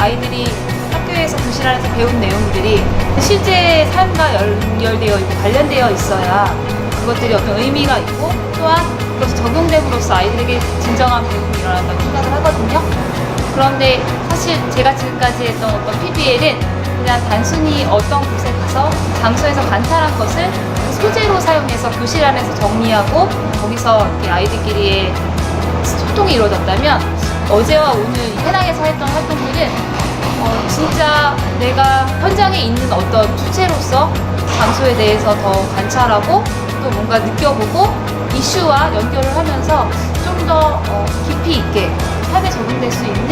아이들이 학교에서 교실 안에서 배운 내용들이 실제 삶과 연결되어 있고 관련되어 있어야 그것들이 어떤 의미가 있고 또한 그것이 적용됨으로써 아이들에게 진정한 배움이 일어난다고 생각을 하거든요. 그런데 사실 제가 지금까지 했던 어떤 PBL은 그냥 단순히 어떤 곳에 가서 장소에서 관찰한 것을 소재로 사용해서 교실 안에서 정리하고 거기서 이렇게 아이들끼리의 소통이 이루어졌다면 어제와 오늘 해당에서 했던 활동들은 어, 진짜 내가 현장에 있는 어떤 주체로서 장소에 대해서 더 관찰하고 또 뭔가 느껴보고 이슈와 연결을 하면서 좀더 어, 깊이 있게 삶에 적용될 수 있는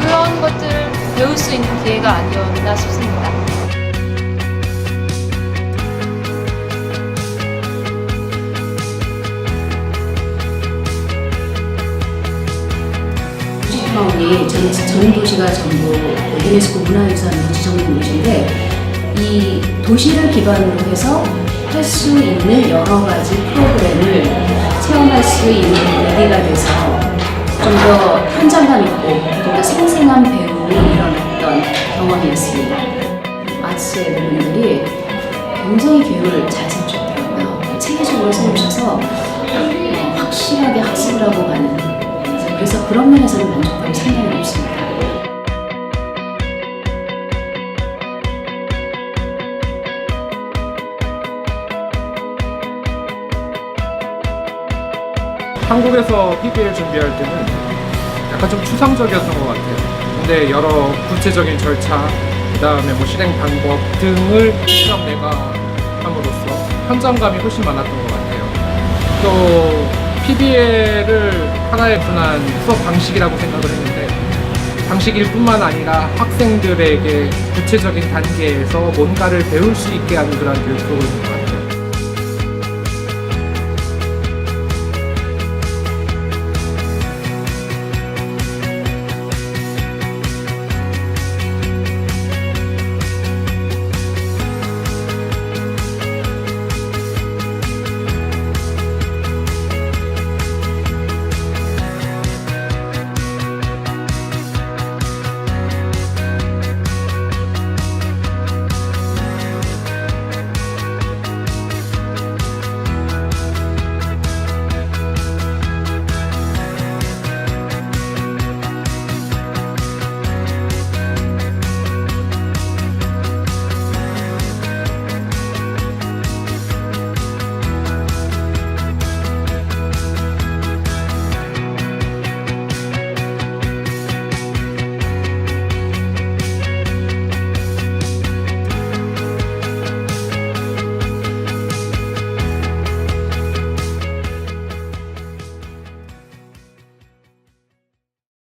그런 것들을 배울 수 있는 기회가 아니었나 싶습니다. 도시마을이 전, 전 도시가 전부 유네스코 문화유산으로 지정된 곳인데 이 도시를 기반으로 해서 할 수 있는 여러 가지 프로그램을 체험할 수 있는 계기가 돼서 좀 더 현장감 있고 좀 더 생생한 배움이 일어났던 경험이었습니다. 아츠의 부분들이 굉장히 교육을 잘 세우셨더라고요. 체계적으로 세우셔서 어, 확실하게 학습을 하고 가는 그래서 그런 면에서는 만족감이 한국에서 PBL 준비할 때는 약간 좀 추상적이었던 것 같아요. 근데 여러 구체적인 절차, 그 다음에 뭐 실행 방법 등을 직접 내가 함으로써 현장감이 훨씬 많았던 것 같아요. 또 PBL을 하나의 분한 수업 방식이라고 생각을 했는데 방식일 뿐만 아니라 학생들에게 구체적인 단계에서 뭔가를 배울 수 있게 하는 그런 교육 프로그램인 것 같아요.